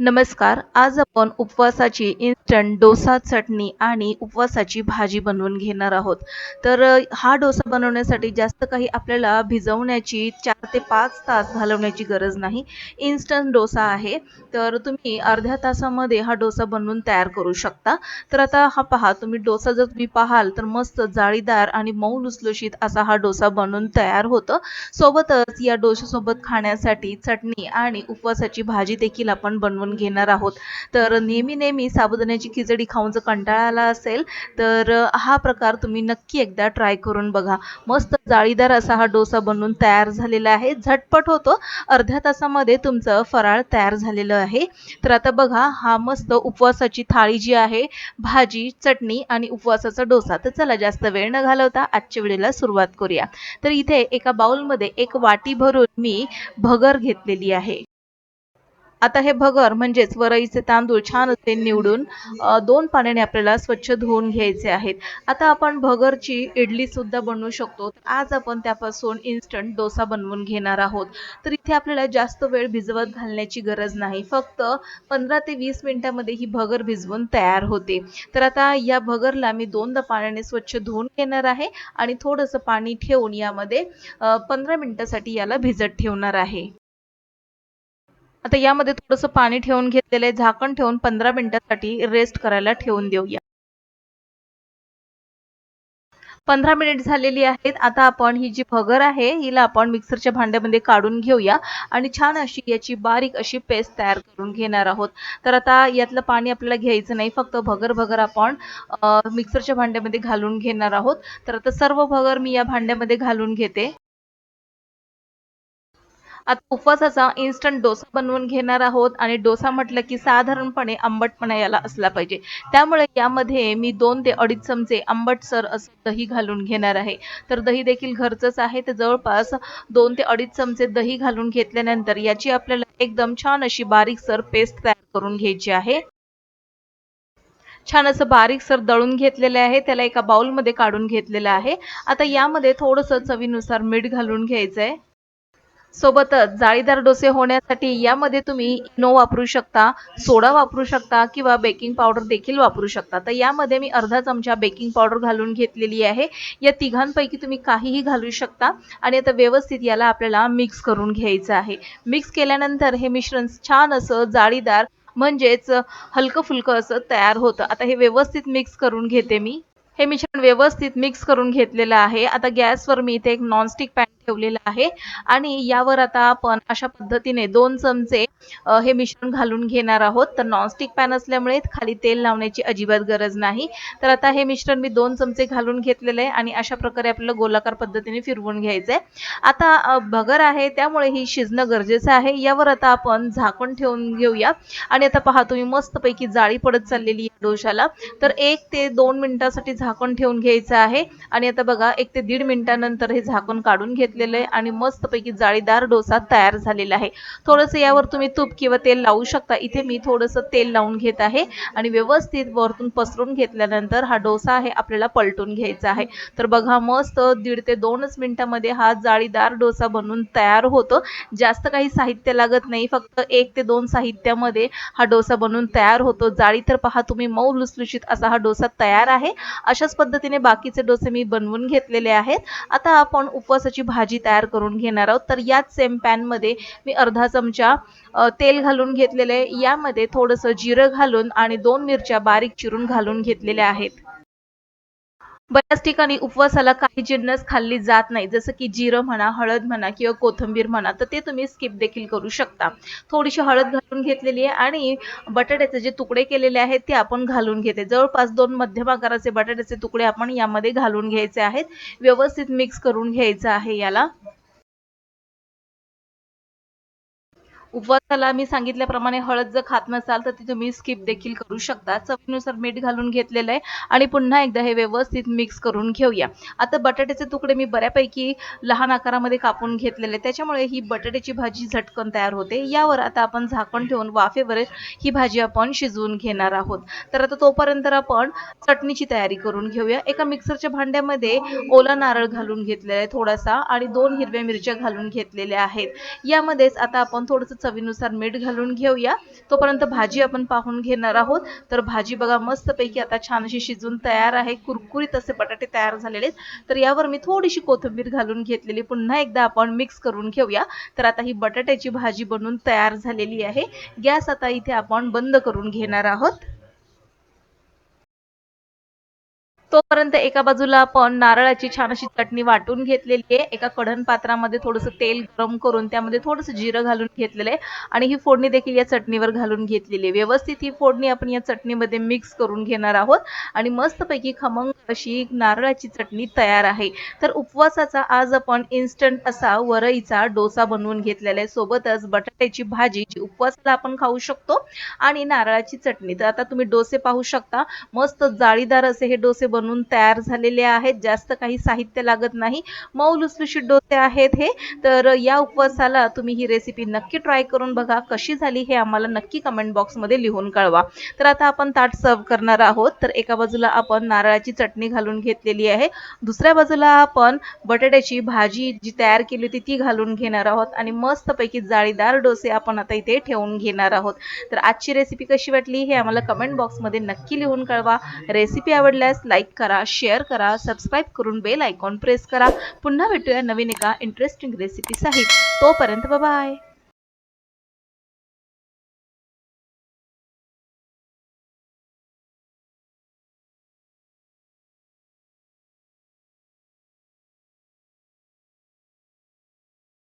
नमस्कार आज आपण उपवासाची इन्स्टंट डोसा चटणी आणि उपवासाची भाजी बनवून घेणार आहोत. तर हा डोसा बनवण्यासाठी जास्त काही आपल्याला भिजवण्याची चार ते पाच तास घालवण्याची गरज नाही. इन्स्टंट डोसा आहे. तर तुम्ही अर्ध्या तासामध्ये हा डोसा बनवून तयार करू शकता. तर आता हा पहा तुम्ही डोसा जर तुम्ही पाहाल तर मस्त जाळीदार आणि मऊ लुसलुशीत असा हा डोसा बनवून तयार होतं. सोबतच या डोशासोबत खाण्यासाठी चटणी आणि उपवासाची भाजी देखील आपण बनवून घेणार आहोत. तर नेहमी नेहमी साबुदाण्याची खिचडी खाऊन जर कंटाळा आला असेल तर हा प्रकार तुम्ही नक्की एकदा ट्राय करून बघा. मस्त जाळीदार असा हा डोसा बनवून तयार झालेला आहे. झटपट होतो. अर्ध्या तासामध्ये तुमचं फराळ तयार झालेलं आहे. तर आता बघा हा मस्त उपवासाची थाळी जी आहे भाजी चटणी आणि उपवासाचा डोसा. तर चला जास्त वेळ न घालवता आजच्या वेळेला सुरुवात करूया. तर इथे एका बाउलमध्ये एक वाटी भरून मी भगर घेतलेली आहे. आता हे भगर म्हणजेच वरईचे तांदूळ छान असे निवडून दोन पाण्याने आपल्याला स्वच्छ धुवून घ्यायचे आहेत. आता आपण भगरची इडली सुद्धा बनवू शकतो. तर आज आपण त्यापासून इन्स्टंट डोसा बनवून घेणार आहोत. तर इथे आपल्याला जास्त वेळ भिजवत घालण्याची गरज नाही. फक्त पंधरा ते वीस मिनिटामध्ये ही भगर भिजवून तयार होते. तर आता या भगरला मी दोनदा पाण्याने स्वच्छ धुवून घेणार आहे आणि थोडंसं पाणी ठेवून यामध्ये पंधरा मिनिटासाठी याला भिजत ठेवणार आहे. आता यामध्ये थोडंसं पाणी ठेवून घेतलेलं आहे. झाकण ठेवून पंधरा मिनिटासाठी रेस्ट करायला ठेवून देऊया. पंधरा मिनिट झालेली आहेत. आता आपण ही जी भगर आहे हिला आपण मिक्सरच्या भांड्यामध्ये काढून घेऊया आणि छान अशी याची बारीक अशी पेस्ट तयार करून घेणार आहोत. तर आता यातलं पाणी आपल्याला घ्यायचं नाही. फक्त भगर भगर आपण मिक्सरच्या भांड्यामध्ये घालून घेणार आहोत. तर आता सर्व भगर मी या भांड्यामध्ये घालून घेते. आता उपवासाचा इन्स्टंट डोसा बनवून घेणार आहोत आणि डोसा म्हटलं की साधारणपणे आंबटपणा याला असला पाहिजे. त्यामुळे यामध्ये मी दोन ते अडीच चमचे आंबटसर असं दही घालून घेणार आहे. तर दही देखील घरचंच आहे. तर जवळपास दोन ते अडीच चमचे दही घालून घेतल्यानंतर याची आपल्याला एकदम छान अशी बारीकसर पेस्ट तयार करून घ्यायची आहे. छान असं बारीकसर दळून घेतलेलं आहे. त्याला एका बाउलमध्ये काढून घेतलेलं आहे. आता यामध्ये थोडंसं चवीनुसार मीठ घालून घ्यायचं आहे सोबतच जाळीदार डोसे होण्यासाठी यामध्ये तुम्ही इनो वापरू शकता सोडा वापरू शकता किंवा बेकिंग पावडर देखील वापरू शकता. तर यामध्ये मी अर्धा चमचा बेकिंग पावडर घालून घेतलेली आहे. या तिघांपैकी तुम्ही काहीही घालू शकता आणि आता व्यवस्थित याला आपल्याला मिक्स करून घ्यायचं आहे. मिक्स केल्यानंतर हे मिश्रण छान असं जाळीदार म्हणजेच हलकं फुलकं असं तयार होतं. आता हे व्यवस्थित मिक्स करून घेते मी. हे मिश्रण व्यवस्थित मिक्स करून घेतलेलं आहे. आता गॅसवर मी इथे एक नॉनस्टिक पॅन ठेवलेलं आहे. आणि यावर आता आपण अशा पद्धतीने दोन चमचे हे मिश्रण घालून घेणार आहोत. तर नॉनस्टिक पॅन असल्यामुळे खाली तेल लावण्याची अजिबात गरज नाही. तर आता हे मिश्रण मी दोन चमचे घालून घेतलेले आहे आणि अशा प्रकारे आपल्याला गोलाकार पद्धतीने फिरवून घ्यायचं आहे आता भगर आहे त्यामुळे ही शिजणं गरजेचं आहे. यावर आता आपण झाकण ठेवून घेऊया. आणि आता पहा तुम्ही मस्तपैकी जाळी पडत चाललेली आहे डोशाला तर एक ते दोन मिनिटासाठी झाकण ठेवून घ्यायचं आहे. आणि आता बघा एक ते दीड मिनिटानंतर हे झाकण काढून घेतलेलं आहे आणि मस्तपैकी जाळीदार डोसा तयार झालेला आहे. थोडंसं यावर तुम्ही तूप किंवा तेल लावू शकता. इथे मी थोडंसं तेल लावून घेत आहे आणि व्यवस्थित वरतून पसरून घेतल्यानंतर हा डोसा आहे आपल्याला पलटून घ्यायचा आहे. तर बघा मस्त दीड ते दोनच मिनिटामध्ये हा जाळीदार डोसा बनवून तयार होतो. जास्त काही साहित्य लागत नाही फक्त एक ते दोन साहित्यामध्ये हा डोसा बनवून तयार होतो. जाळी तर पहा तुम्ही मऊ लुसलुशीत असा हा डोसा तयार आहे. अशाच पद्धतीने बाकीचे डोसे मी बनवून घेतलेले आहेत. आता आपण उपवासाची भाजी भाजी तयार करून घेणार आहोत. तर याच सेम पॅनमध्ये मी अर्धा चमचा तेल घालून घेतलेले आहे. यामध्ये थोडंसं जिरं घालून आणि दोन मिरच्या बारीक चिरून घालून घेतलेल्या आहेत. बऱ्याच ठिकाणी उपवासाला काही जिन्नस खाल्ली जात नाही. जसं की जिरं म्हणा हळद म्हणा किंवा कोथिंबीर म्हणा तर ते तुम्ही स्किप देखील करू शकता. थोडीशी हळद घालून घेतलेली आहे आणि बटाट्याचे जे तुकडे केलेले आहेत ते आपण घालून घेते. जवळपास दोन मध्यम आकाराचे बटाट्याचे तुकडे आपण यामध्ये घालून घ्यायचे आहेत. व्यवस्थित मिक्स करून घ्यायचं आहे याला. उपवासाला मी सांगितल्याप्रमाणे हळद जर खात नसाल तर ती तुम्ही स्किप देखील करू शकता. चवीनुसार मीठ घालून घेतलेलं आहे आणि पुन्हा एकदा हे व्यवस्थित मिक्स करून घेऊया. आता बटाट्याचे तुकडे मी बऱ्यापैकी लहान आकारामध्ये कापून घेतलेले आहे त्याच्यामुळे ही बटाट्याची भाजी झटकन तयार होते. यावर आता आपण झाकण ठेवून वाफेवर ही भाजी आपण शिजवून घेणार आहोत. तर आता तोपर्यंत आपण चटणीची तयारी करून घेऊया. एका मिक्सरच्या भांड्यामध्ये ओला नारळ घालून घेतलेला आहे थोडासा आणि दोन हिरव्या मिरच्या घालून घेतलेल्या आहेत. यामध्येच आता आपण थोडंसं चवीनुसार मीठ घालून घेऊया. तोपर्यंत भाजी आपण पाहून घेणार आहोत. तर भाजी बघा मस्तपैकी आता छान अशी शिजून तयार आहे. कुरकुरीत असे बटाटे तयार झालेले आहेत. तर यावर मी थोडीशी कोथिंबीर घालून घेतलेली. पुन्हा एकदा आपण मिक्स करून घेऊया. तर आता ही बटाट्याची भाजी बनून तयार झालेली आहे. गॅस आता इथे आपण बंद करून घेणार आहोत. तोपर्यंत एका बाजूला आपण नारळाची छान अशी चटणी वाटून घेतलेली आहे. एका कढण पात्रामध्ये थोडंसं तेल गरम करून त्यामध्ये थोडंसं जिरं घालून घेतलेलं आहे. आणि ही फोडणी देखील या चटणीवर घालून घेतलेली आहे. व्यवस्थित ही फोडणी आपण या चटणीमध्ये मिक्स करून घेणार आहोत. आणि मस्तपैकी खमंग अशी नारळाची चटणी तयार आहे. तर उपवासाचा आज आपण इन्स्टंट असा वरईचा डोसा बनवून घेतलेला आहे. सोबतच बटाट्याची भाजी जी उपवासाला आपण खाऊ शकतो आणि नारळाची चटणी. तर आता तुम्ही डोसे पाहू शकता. मस्त जाळीदार असे हे डोसे बनवून तयार झालेले आहेत. जास्त काही साहित्य लागत नाही. मऊ लुसलुशीत डोसे आहेत हे. तर या उपवासाला तुम्ही ही रेसिपी नक्की ट्राय करून बघा. कशी झाली हे आम्हाला नक्की कमेंट बॉक्समध्ये लिहून कळवा. तर आता आपण ताट सर्व करणार आहोत. तर एका बाजूला आपण नारळाची चटणी घालून घेतलेली आहे. दुसऱ्या बाजूला आपण बटाट्याची भाजी जी तयार केली होती ती घालून घेणार आहोत. आणि मस्तपैकी जाळीदार डोसे आपण आता इथे ठेवून घेणार आहोत. तर आजची रेसिपी कशी वाटली हे आम्हाला कमेंट बॉक्समध्ये नक्की लिहून कळवा. रेसिपी आवडल्यास लाईक करा शेअर करा सबस्क्राईब करून बेल आयकॉन प्रेस करा. पुन्हा भेटूया नवीन एका इंटरेस्टिंग रेसिपीसाठी तोपर्यंत बाय